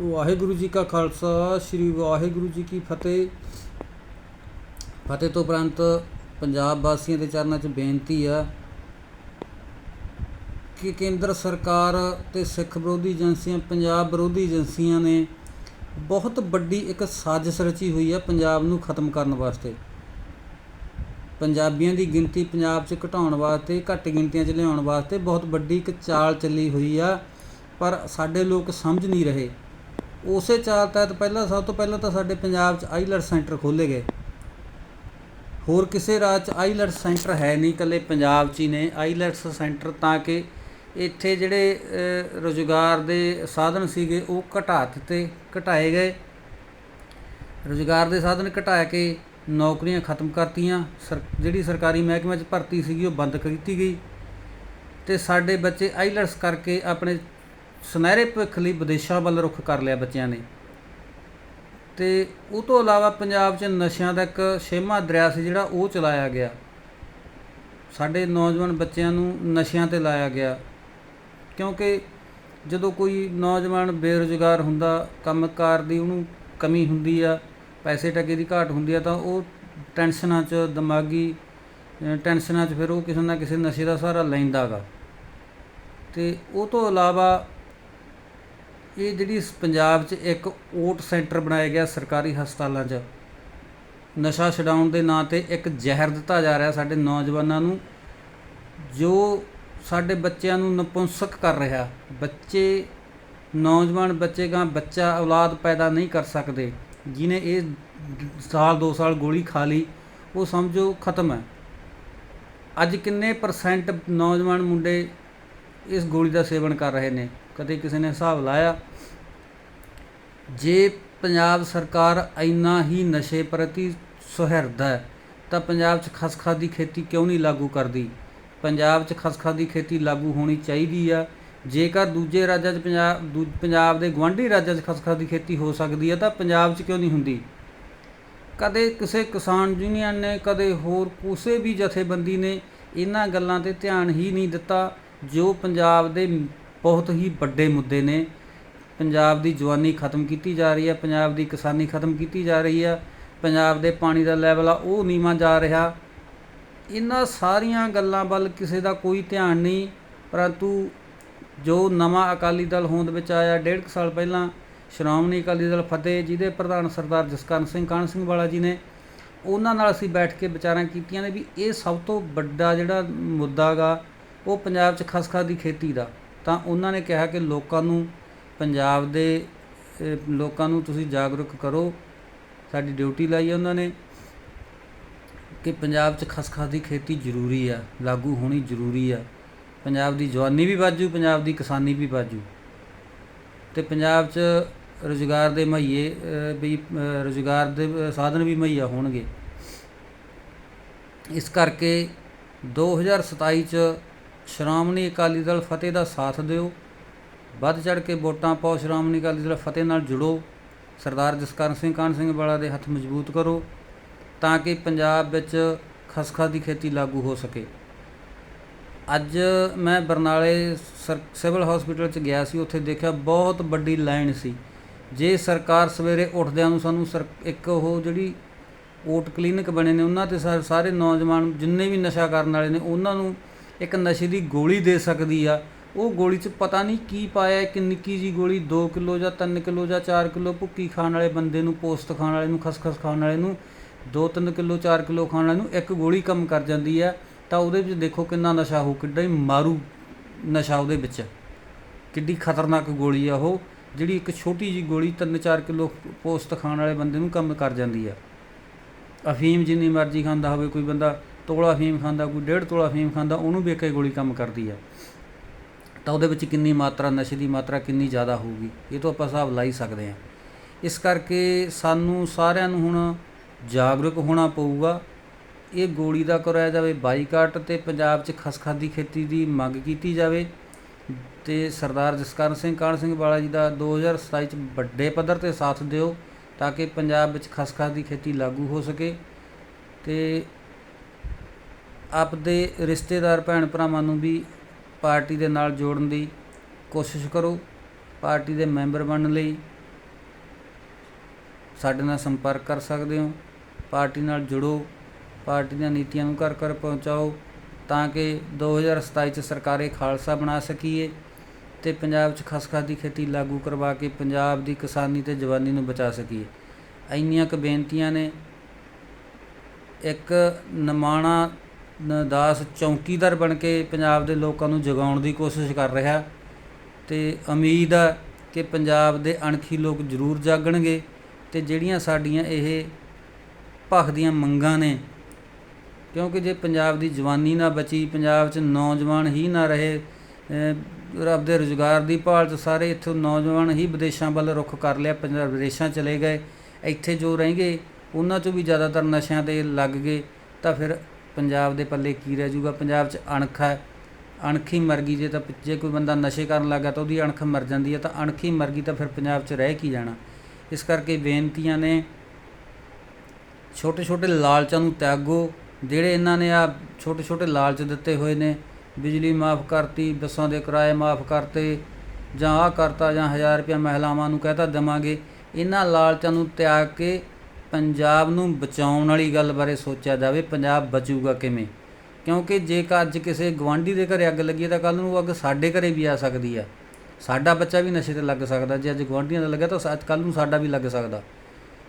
ਵਾਹਿਗੁਰੂ ਜੀ ਕਾ ਖਾਲਸਾ, ਸ੍ਰੀ ਵਾਹਿਗੁਰੂ ਜੀ ਕੀ ਫਤਿਹ। ਫਤਿਹ ਤੋਂ ਉਪਰੰਤ ਪੰਜਾਬ ਵਾਸੀਆਂ ਦੇ ਚਰਨਾਂ 'ਚ ਬੇਨਤੀ ਆ ਕਿ ਕੇਂਦਰ ਸਰਕਾਰ ਤੇ ਸਿੱਖ ਵਿਰੋਧੀ ਏਜੰਸੀਆਂ, ਪੰਜਾਬ ਵਿਰੋਧੀ ਏਜੰਸੀਆਂ ਨੇ ਬਹੁਤ ਵੱਡੀ ਇੱਕ ਸਾਜ਼ਿਸ਼ ਰਚੀ ਹੋਈ ਆ ਪੰਜਾਬ ਨੂੰ ਖਤਮ ਕਰਨ ਵਾਸਤੇ। ਪੰਜਾਬੀਆਂ ਦੀ ਗਿਣਤੀ ਪੰਜਾਬ 'ਚ ਘਟਾਉਣ ਵਾਸਤੇ, ਘੱਟ ਗਿਣਤੀਆਂ 'ਚ ਲਿਆਉਣ ਵਾਸਤੇ ਬਹੁਤ ਵੱਡੀ ਇੱਕ ਚਾਲ ਚੱਲੀ ਹੋਈ ਆ, ਪਰ ਸਾਡੇ ਲੋਕ ਸਮਝ ਨਹੀਂ ਰਹੇ। ਉਸੇ ਚਾਲ ਤਹਿਤ ਪਹਿਲਾਂ ਸਭ ਤੋਂ ਪਹਿਲਾਂ ਤਾਂ ਸਾਡੇ ਪੰਜਾਬ 'ਚ ਆਈਲੈਟ ਸੈਂਟਰ ਖੋਲ੍ਹੇ ਗਏ। ਹੋਰ ਕਿਸੇ ਰਾਜ 'ਚ ਆਈਲੈਟ ਸੈਂਟਰ ਹੈ ਨਹੀਂ ਇਕੱਲੇ ਪੰਜਾਬ 'ਚ ਹੀ ਨੇ। ਆਈਲੈਟਸ ਸੈਂਟਰ ਤਾਂ ਕਿ ਇੱਥੇ ਜਿਹੜੇ ਅ, ਰੁਜ਼ਗਾਰ ਦੇ ਸਾਧਨ ਸੀਗੇ ਉਹ ਘਟਾ ਦਿੱਤੇ ਘਟਾਏ ਗਏ। ਰੁਜ਼ਗਾਰ ਦੇ ਸਾਧਨ ਘਟਾ ਕੇ ਨੌਕਰੀਆਂ ਖਤਮ ਕਰਤੀਆਂ। ਸਰ ਜਿਹੜੀ ਸਰਕਾਰੀ ਮਹਿਕਮੇ 'ਚ ਭਰਤੀ ਸੀਗੀ ਉਹ ਬੰਦ ਕੀਤੀ ਗਈ। ਤੇ ਸਾਡੇ ਬੱਚੇ ਆਈਲੈਟਸ ਕਰਕੇ ਆਪਣੇ ਸੁਨਹਿਰੇ ਭਵਿੱਖ ਲਈ ਵਿਦੇਸ਼ਾਂ ਵੱਲ ਰੁਖ ਕਰ ਲਿਆ ਬੱਚਿਆਂ ਨੇ। ਤੇ ਉਹ ਤੋਂ ਇਲਾਵਾ ਪੰਜਾਬ 'ਚ ਨਸ਼ਿਆਂ ਦਾ ਇੱਕ ਛੇਵਾਂ ਦਰਿਆ ਸੀ ਜਿਹੜਾ ਉਹ ਚਲਾਇਆ ਗਿਆ। ਸਾਡੇ ਨੌਜਵਾਨ ਬੱਚਿਆਂ ਨੂੰ ਨਸ਼ਿਆਂ ਤੇ ਲਾਇਆ ਗਿਆ। ਕਿਉਂਕਿ ਜਦੋਂ ਕੋਈ ਨੌਜਵਾਨ ਬੇਰੁਜ਼ਗਾਰ ਹੁੰਦਾ, ਕੰਮਕਾਰ ਦੀ ਉਹਨੂੰ ਕਮੀ ਹੁੰਦੀ ਆ, ਪੈਸੇ ਟਕੇ ਦੀ ਘਾਟ ਹੁੰਦੀ ਆ, ਤਾਂ ਉਹ ਟੈਨਸ਼ਨਾਂ 'ਚ, ਦਿਮਾਗੀ ਟੈਨਸ਼ਨਾਂ 'ਚ ਫਿਰ ਉਹ ਕਿਸੇ ਨਾ ਕਿਸੇ ਨਸ਼ੇ ਦਾ ਸਹਾਰਾ ਲੈਂਦਾ ਗਾ। ਤੇ ਉਹ ਤੋਂ ਇਲਾਵਾ ਇਹ ਜਿਹੜੀ ਪੰਜਾਬ 'ਚ ਇੱਕ ਓਟ ਸੈਂਟਰ ਬਣਾਇਆ ਗਿਆ ਸਰਕਾਰੀ ਹਸਪਤਾਲਾਂ 'ਚ, ਨਸ਼ਾ ਛਡਾਉਣ ਦੇ ਨਾਂ ਤੇ ਇੱਕ ਜ਼ਹਿਰ ਦਿੱਤਾ ਜਾ ਰਿਹਾ ਸਾਡੇ ਨੌਜਵਾਨਾਂ ਨੂੰ, ਜੋ ਸਾਡੇ ਬੱਚਿਆਂ ਨੂੰ ਨਪੁੰਸਕ ਕਰ ਰਿਹਾ। ਬੱਚੇ, ਨੌਜਵਾਨ ਬੱਚੇ ਗਾਂ ਬੱਚਾ, ਔਲਾਦ ਪੈਦਾ ਨਹੀਂ ਕਰ ਸਕਦੇ, ਜਿਨੇ ਇਹ ਸਾਲ 2 ਸਾਲ ਗੋਲੀ ਖਾ ਲਈ, ਉਹ ਸਮਝੋ ਖਤਮ ਹੈ। ਅੱਜ ਕਿੰਨੇ ਪਰਸੈਂਟ ਨੌਜਵਾਨ ਮੁੰਡੇ ਇਸ ਗੋਲੀ ਦਾ ਸੇਵਨ ਕਰ ਰਹੇ ਨੇ? ਕਦੇ ਕਿਸੇ ਨੇ ਹਿਸਾਬ ਲਾਇਆ, ਜੇ ਪੰਜਾਬ ਸਰਕਾਰ ਇੰਨਾ ਹੀ ਨਸ਼ੇ ਪ੍ਰਤੀ ਸੁਹਿਰਦ ਹੈ, ਤਾਂ ਪੰਜਾਬ 'ਚ ਖਸਖਸ ਦੀ ਖੇਤੀ ਕਿਉਂ ਨਹੀਂ ਲਾਗੂ ਕਰਦੀ? ਪੰਜਾਬ 'ਚ ਖਸਖਸ ਦੀ ਖੇਤੀ ਲਾਗੂ ਹੋਣੀ ਚਾਹੀਦੀ ਆ। ਜੇਕਰ ਦੂਜੇ ਰਾਜਾਂ 'ਚ ਪੰਜਾਬ, ਦੂ- ਪੰਜਾਬ ਦੇ ਗੁਆਂਢੀ ਰਾਜਾਂ 'ਚ ਖਸਖਸ ਦੀ ਖੇਤੀ ਹੋ ਸਕਦੀ ਹੈ ਤਾਂ ਪੰਜਾਬ 'ਚ ਕਿਉਂ ਨਹੀਂ ਹੁੰਦੀ? ਕਦੇ ਕਿਸੇ ਕਿਸਾਨ ਯੂਨੀਅਨ ਨੇ, ਕਦੇ ਹੋਰ ਕਿਸੇ ਵੀ ਜਥੇਬੰਦੀ ਨੇ ਇਹਨਾਂ ਗੱਲਾਂ ਤੇ ਧਿਆਨ ਹੀ ਨਹੀਂ ਦਿੱਤਾ, ਜੋ ਪੰਜਾਬ ਦੇ ਬਹੁਤ ਹੀ ਵੱਡੇ ਮੁੱਦੇ ਨੇ। ਪੰਜਾਬ ਦੀ ਜਵਾਨੀ ਖਤਮ ਕੀਤੀ ਜਾ ਰਹੀ ਹੈ, ਪੰਜਾਬ ਦੀ ਕਿਸਾਨੀ ਖਤਮ ਕੀਤੀ ਜਾ ਰਹੀ ਹੈ, ਪੰਜਾਬ ਦੇ ਪਾਣੀ ਦਾ ਲੈਵਲ ਆ ਉਹ ਨੀਵਾਂ ਜਾ ਰਿਹਾ। ਇਹਨਾਂ ਸਾਰੀਆਂ ਗੱਲਾਂ ਵੱਲ ਕਿਸੇ ਦਾ ਕੋਈ ਧਿਆਨ ਨਹੀਂ, ਪਰੰਤੂ ਜੋ ਨਵਾਂ ਅਕਾਲੀ ਦਲ ਹੋਂਦ ਵਿੱਚ ਆਇਆ ਡੇਢ ਕੁ ਸਾਲ ਪਹਿਲਾਂ, ਸ਼੍ਰੋਮਣੀ ਅਕਾਲੀ ਦਲ ਫਤਿਹ, ਜਿਹਦੇ ਪ੍ਰਧਾਨ ਸਰਦਾਰ ਜਸਕਰਨ ਸਿੰਘ ਕਾਹਨ ਸਿੰਘ ਵਾਲਾ ਜੀ ਨੇ, ਉਹਨਾਂ ਨਾਲ ਅਸੀਂ ਬੈਠ ਕੇ ਵਿਚਾਰਾਂ ਕੀਤੀਆਂ ਨੇ ਵੀ ਇਹ ਸਭ ਤੋਂ ਵੱਡਾ ਜਿਹੜਾ ਮੁੱਦਾ ਗਾ, ਉਹ ਪੰਜਾਬ 'ਚ ਖਸਖਾ ਦੀ ਖੇਤੀ ਦਾ। ਤਾਂ ਉਹਨਾਂ ਨੇ ਕਿਹਾ ਕਿ ਲੋਕਾਂ ਨੂੰ ਪੰਜਾਬ ਦੇ ਲੋਕਾਂ ਨੂੰ ਤੁਸੀਂ ਜਾਗਰੂਕ ਕਰੋ। ਸਾਡੀ ਡਿਊਟੀ ਲਾਈ ਹੈ ਉਹਨਾਂ ਨੇ ਕਿ ਪੰਜਾਬ 'ਚ ਖਸਖਸ ਦੀ ਖੇਤੀ ਜ਼ਰੂਰੀ ਆ ਲਾਗੂ ਹੋਣੀ ਜ਼ਰੂਰੀ ਆ। ਪੰਜਾਬ ਦੀ ਜਵਾਨੀ ਵੀ ਬਾਜੂ ਪੰਜਾਬ ਦੀ ਕਿਸਾਨੀ ਵੀ ਬਾਜੂ ਤੇ ਪੰਜਾਬ 'ਚ ਰੁਜ਼ਗਾਰ ਦੇ ਮਹੱਈਏ ਵੀ ਅਹ, ਰੁਜ਼ਗਾਰ ਦੇ ਸਾਧਨ ਵੀ ਮੁਹੱਈਆ ਹੋਣਗੇ। ਇਸ ਕਰਕੇ 2027 ਚ ਸ਼੍ਰੋਮਣੀ ਅਕਾਲੀ ਦਲ ਫਤਿਹ ਦਾ ਸਾਥ ਦਿਓ। ਵੱਧ ਚੜ ਕੇ ਵੋਟਾਂ ਪਾਓ, ਸ਼੍ਰੋਮਣੀ ਅਕਾਲੀ ਦਲ ਫਤਿਹ ਨਾਲ ਜੁੜੋ। ਸਰਦਾਰ ਜਸਕਰਨ ਸਿੰਘ ਕਾਹਨ ਸਿੰਘ ਵਾਲਾ ਦੇ ਹੱਥ ਮਜ਼ਬੂਤ ਕਰੋ ਤਾਂ ਕਿ ਪੰਜਾਬ ਵਿੱਚ ਖਸਖਸ ਦੀ ਖੇਤੀ ਲਾਗੂ ਹੋ ਸਕੇ। ਅੱਜ ਮੈਂ ਬਰਨਾਲੇ ਸਰ- ਸਿਵਲ ਹਸਪੀਟਲ ਚ ਗਿਆ ਸੀ, ਉੱਥੇ ਦੇਖਿਆ ਬਹੁਤ ਵੱਡੀ ਲਾਈਨ ਸੀ। ਜੇ ਸਰਕਾਰ ਸਵੇਰੇ ਉੱਠਦਿਆਂ ਨੂੰ ਸਾਨੂੰ ਸਰ, ਇੱਕ ਉਹ ਜਿਹੜੀ ਓਟ ਕਲੀਨਿਕ ਬਣੇ ਨੇ, ਉਹਨਾਂ ਤੇ ਸਾ- ਸਾਰੇ ਨੌਜਵਾਨ ਜਿੰਨੇ ਵੀ ਨਸ਼ਾ ਕਰਨ ਵਾਲੇ ਨੇ, ਉਹਨਾਂ ਨੂੰ ਇੱਕ ਨਸ਼ੇ ਦੀ ਗੋਲੀ ਦੇ ਸਕਦੀ ਆ। ਉਹ ਗੋਲੀ 'ਚ ਪਤਾ ਨਹੀਂ ਕੀ ਪਾਇਆ ਕਿ ਨਿੱਕੀ ਜੀ ਗੋਲੀ 2 ਕਿਲੋ ਜਾਂ 3 ਕਿਲੋ ਜਾਂ 4 ਕਿਲੋ ਭੁੱਕੀ ਖਾਣ ਵਾਲੇ ਬੰਦੇ ਨੂੰ, ਪੋਸਤ ਖਾਣ ਵਾਲੇ ਨੂੰ, ਖਸਖਸ ਖਾਣ ਵਾਲੇ ਨੂੰ 2-3 ਕਿਲੋ 4 ਕਿਲੋ ਖਾਣ ਵਾਲੇ ਨੂੰ, ਇੱਕ ਗੋਲੀ ਕੰਮ ਕਰ ਜਾਂਦੀ ਆ। ਤਾਂ ਉਹਦੇ ਵਿੱਚ ਦੇਖੋ ਕਿੰਨਾ ਨਸ਼ਾ ਹੋ, ਕਿੱਡਾ ਹੀ ਮਾਰੂ ਨਸ਼ਾ ਉਹਦੇ ਵਿੱਚ। ਕਿੱਡੀ ਖਤਰਨਾਕ ਗੋਲੀ ਆ ਉਹ, ਜਿਹੜੀ ਇੱਕ ਛੋਟੀ ਜੀ ਗੋਲੀ 3-4 ਕਿਲੋ ਪੋਸਤ ਖਾਣ ਵਾਲੇ ਬੰਦੇ ਨੂੰ ਕੰਮ ਕਰ ਜਾਂਦੀ ਆ। ਅਫੀਮ ਜਿੰਨੀ ਮਰਜ਼ੀ ਖਾਂਦਾ ਹੋਵੇ ਕੋਈ ਬੰਦਾ ਤੋਲਾ ਫੀਮ ਖਾਂਦਾ, ਕੋਈ ਡੇਢ ਤੋਲਾ ਫੀਮ ਖਾਂਦਾ, ਉਹਨੂੰ ਵੀ ਇੱਕ ਗੋਲੀ ਕੰਮ ਕਰਦੀ ਆ। ਤਾਂ ਉਹਦੇ ਵਿੱਚ ਕਿੰਨੀ ਮਾਤਰਾ, ਨਸ਼ੇ ਦੀ ਮਾਤਰਾ ਕਿੰਨੀ ਜ਼ਿਆਦਾ ਹੋਊਗੀ, ਇਹ ਤੋਂ ਆਪਾਂ ਹਿਸਾਬ ਲਾ ਹੀ ਸਕਦੇ ਹਾਂ। ਇਸ ਕਰਕੇ ਸਾਨੂੰ ਸਾਰਿਆਂ ਨੂੰ ਹੁਣ ਜਾਗਰੂਕ ਹੋਣਾ ਪਊਗਾ, ਇਹ ਗੋਲੀ ਦਾ ਕਰਾਇਆ ਜਾਵੇ, ਬਾਈਕਾਟ ਤੇ ਪੰਜਾਬ 'ਚ ਖਸਖਸ ਦੀ ਖੇਤੀ ਦੀ ਮੰਗ ਕੀਤੀ ਜਾਵੇ। ਤੇ ਸਰਦਾਰ ਜਸਕਰਨ ਸਿੰਘ, ਕਾਹਨ ਸਿੰਘ ਵਾਲਾ ਜੀ ਦਾ 2027 ਚ ਵੱਡੇ ਪੱਧਰ ਤੇ ਸਾਥ ਦਿਓ, ਤਾਂ ਕਿ ਪੰਜਾਬ ਵਿੱਚ ਖਸਖਸ ਦੀ ਖੇਤੀ ਲਾਗੂ ਹੋ ਸਕੇ। ਤੇ ਆਪਦੇ ਰਿਸ਼ਤੇਦਾਰ ਭੈਣ ਭਰਾਵਾਂ ਨੂੰ ਵੀ ਪਾਰਟੀ ਦੇ ਨਾਲ ਜੋੜਨ ਦੀ ਕੋਸ਼ਿਸ਼ ਕਰੋ, ਪਾਰਟੀ ਦੇ ਮੈਂਬਰ ਬਣਨ ਲਈ। ਸਾਡੇ ਨਾਲ ਸੰਪਰਕ ਕਰ ਸਕਦੇ ਹੋ, ਪਾਰਟੀ ਨਾਲ ਜੁੜੋ, ਪਾਰਟੀ ਦੀਆਂ ਨੀਤੀਆਂ ਨੂੰ ਘਰ ਘਰ ਪਹੁੰਚਾਓ, ਤਾਂ ਕਿ 2027 ਚ ਸਰਕਾਰੇ ਖਾਲਸਾ ਬਣਾ ਸਕੀਏ ਤੇ ਪੰਜਾਬ 'ਚ ਖਸਖਸ ਦੀ ਖੇਤੀ ਲਾਗੂ ਕਰਵਾ ਕੇ ਪੰਜਾਬ ਦੀ ਕਿਸਾਨੀ ਤੇ ਜਵਾਨੀ ਨੂੰ ਬਚਾ ਸਕੀਏ। ਇੰਨੀਆਂ ਕੁ ਬੇਨਤੀਆਂ ਨੇ। ਇੱਕ ਨਮਾਣਾ ਦਾਸ ਚੌਕੀਦਾਰ ਬਣ ਕੇ ਪੰਜਾਬ ਦੇ ਲੋਕਾਂ ਨੂੰ ਜਗਾਉਣ ਦੀ ਕੋਸ਼ਿਸ਼ ਕਰ ਰਿਹਾ ਤੇ ਉਮੀਦ ਆ ਕਿ ਪੰਜਾਬ ਦੇ ਅਣਖੀ ਲੋਕ ਜ਼ਰੂਰ ਜਾਗਣਗੇ ਤੇ ਜਿਹੜੀਆਂ ਸਾਡੀਆਂ ਇਹ ਭਖ ਦੀਆਂ ਮੰਗਾਂ ਨੇ, ਕਿਉਂਕਿ ਜੇ ਪੰਜਾਬ ਦੀ ਜਵਾਨੀ ਨਾ ਬਚੀ, ਪੰਜਾਬ 'ਚ ਨੌਜਵਾਨ ਹੀ ਨਾ ਰਹੇ, ਅਹ ਰੱਬ ਦੇ ਰੁਜ਼ਗਾਰ ਦੀ ਭਾਲ 'ਚ ਸਾਰੇ ਇੱਥੋਂ ਨੌਜਵਾਨ ਹੀ ਵਿਦੇਸ਼ਾਂ ਵੱਲ ਰੁੱਖ ਕਰ ਲਿਆ, ਪੰਜਾਬ ਵਿਦੇਸ਼ਾਂ ਚਲੇ ਗਏ, ਇੱਥੇ ਜੋ ਰਹਿਣਗੇ, ਉਹਨਾਂ 'ਚੋਂ ਵੀ ਜ਼ਿਆਦਾਤਰ ਨਸ਼ਿਆਂ ਤੇ ਲੱਗ ਗਏ, ਤਾਂ ਫਿਰ ਪੰਜਾਬ ਦੇ ਪੱਲੇ ਕੀ ਰਹਿ ਜੂਗਾ ਪੰਜਾਬ 'ਚ ਅਣਖ ਹੈ। ਅਣਖੀ ਮਰ ਗਈ ਜੇ ਤਾਂ ਜੇ ਕੋਈ ਬੰਦਾ ਨਸ਼ੇ ਕਰਨ ਲੱਗਾ ਤਾਂ ਉਹਦੀ ਅਣਖ ਮਰ ਜਾਂਦੀ ਹੈ। ਤਾਂ ਅਣਖੀ ਹੀ ਮਰ ਗਈ ਤਾਂ ਫਿਰ ਪੰਜਾਬ 'ਚ ਰਹਿ ਕੀ ਜਾਣਾ? ਇਸ ਕਰਕੇ ਬੇਨਤੀਆਂ ਨੇ ਛੋਟੇ ਛੋਟੇ ਲਾਲਚਾਂ ਨੂੰ ਤਿਆਗੋ। ਜਿਹੜੇ ਇਹਨਾਂ ਨੇ ਆ ਛੋਟੇ ਛੋਟੇ ਲਾਲਚ ਦਿੱਤੇ ਹੋਏ ਨੇ, ਬਿਜਲੀ ਮਾਫ ਕਰਤੀ, ਬੱਸਾਂ ਦੇ ਕਿਰਾਏ ਮਾਫ ਕਰਤੇ, ਜਾਂ ਆਹ ਕਰਤਾ ਜਾਂ 1000 ਰੁਪਏ ਮਹਿਲਾਵਾਂ ਨੂੰ ਕਹਤਾ ਦੇਵਾਂਗੇ। ਇਹਨਾਂ ਲਾਲਚਾਂ ਨੂੰ ਤਿਆਗ ਕੇ ਪੰਜਾਬ ਨੂੰ ਬਚਾਉਣ ਵਾਲੀ ਗੱਲ ਬਾਰੇ ਸੋਚਿਆ ਜਾਵੇ, ਪੰਜਾਬ ਬਚੂਗਾ ਕਿਵੇਂ? ਕਿਉਂਕਿ ਜੇਕਰ ਅੱਜ ਕਿਸੇ ਗਵਾਂਢੀ ਦੇ ਘਰੇ ਅੱਗ ਲੱਗੀ ਹੈ ਤਾਂ ਕੱਲ ਨੂੰ ਅੱਗ ਸਾਡੇ ਘਰੇ ਵੀ ਆ ਸਕਦੀ ਆ। ਸਾਡਾ ਬੱਚਾ ਵੀ ਨਸ਼ੇ ਤੇ ਲੱਗ ਸਕਦਾ, ਜੇ ਅੱਜ ਗਵਾਂਢੀਆਂ ਦਾ ਲੱਗਾ ਤਾਂ ਅੱਜ ਕੱਲ ਨੂੰ ਸਾਡਾ ਵੀ ਲੱਗ ਸਕਦਾ।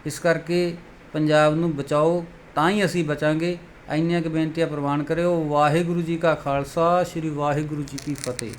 ਇਸ ਕਰਕੇ ਪੰਜਾਬ ਨੂੰ ਬਚਾਓ, ਤਾਂ ਹੀ ਅਸੀਂ ਬਚਾਂਗੇ। ਇੰਨੀਆਂ ਕੁ ਬੇਨਤੀਆਂ ਪ੍ਰਵਾਨ ਕਰਿਓ। ਵਾਹਿਗੁਰੂ ਜੀ ਕਾ ਖਾਲਸਾ, ਸ੍ਰੀ ਵਾਹਿਗੁਰੂ ਜੀ ਕੀ ਫਤਿਹ।